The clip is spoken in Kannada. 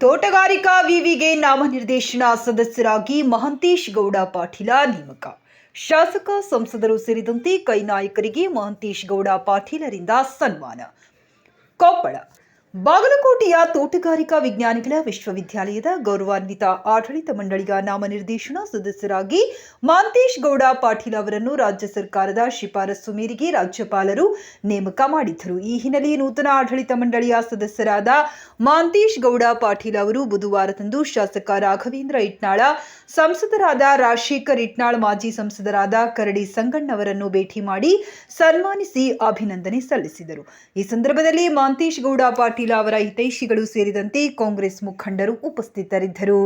ತೋಟಗಾರಿಕಾ ವಿವಿಗೆ ನಾಮನಿರ್ದೇಶನ ಸದಸ್ಯರಾಗಿ ಮಹಂತೇಶ್ ಗೌಡ ಪಾಟೀಲ ನೇಮಕ. ಶಾಸಕ ಸಂಸದರು ಸೇರಿದಂತೆ ಕೈ ನಾಯಕರಿಗೆ ಮಹಂತೇಶ್ ಗೌಡ ಪಾಟೀಲರಿಂದ ಸನ್ಮಾನ. ಕೊಪ್ಪಳ. ಬಾಗಲಕೋಟೆಯ ತೋಟಗಾರಿಕಾ ವಿಜ್ಞಾನಿಗಳ ವಿಶ್ವವಿದ್ಯಾಲಯದ ಗೌರವಾನ್ವಿತ ಆಡಳಿತ ಮಂಡಳಿಯ ನಾಮನಿರ್ದೇಶನ ಸದಸ್ಯರಾಗಿ ಮಾಂತೇಶ್ ಗೌಡ ಪಾಟೀಲ್ ಅವರನ್ನು ರಾಜ್ಯ ಸರ್ಕಾರದ ಶಿಫಾರಸು ಮೇರೆಗೆ ರಾಜ್ಯಪಾಲರು ನೇಮಕ ಮಾಡಿದ್ದರು. ಈ ಹಿನ್ನೆಲೆ ನೂತನ ಆಡಳಿತ ಮಂಡಳಿಯ ಸದಸ್ಯರಾದ ಮಾಂತೇಶ್ ಗೌಡ ಪಾಟೀಲ್ ಅವರು ಬುಧವಾರದಂದು ಶಾಸಕ ರಾಘವೇಂದ್ರ ಇಟ್ನಾಳ, ಸಂಸದರಾದ ರಾಜಶೇಖರ್ ಇಟ್ನಾಳ್, ಮಾಜಿ ಸಂಸದರಾದ ಕರಡಿ ಸಂಗಣ್ಣವರನ್ನು ಭೇಟಿ ಮಾಡಿ ಸನ್ಮಾನಿಸಿ ಅಭಿನಂದನೆ ಸಲ್ಲಿಸಿದರು. ಈ ಸಂದರ್ಭದಲ್ಲಿ ಮಾಂತೇಶ್ ಗೌಡ ಪಾಟೀಲ ಅವರ ಹಿತೈಷಿಗಳು ಸೇರಿದಂತೆ ಕಾಂಗ್ರೆಸ್ ಮುಖಂಡರು ಉಪಸ್ಥಿತರಿದ್ದರು.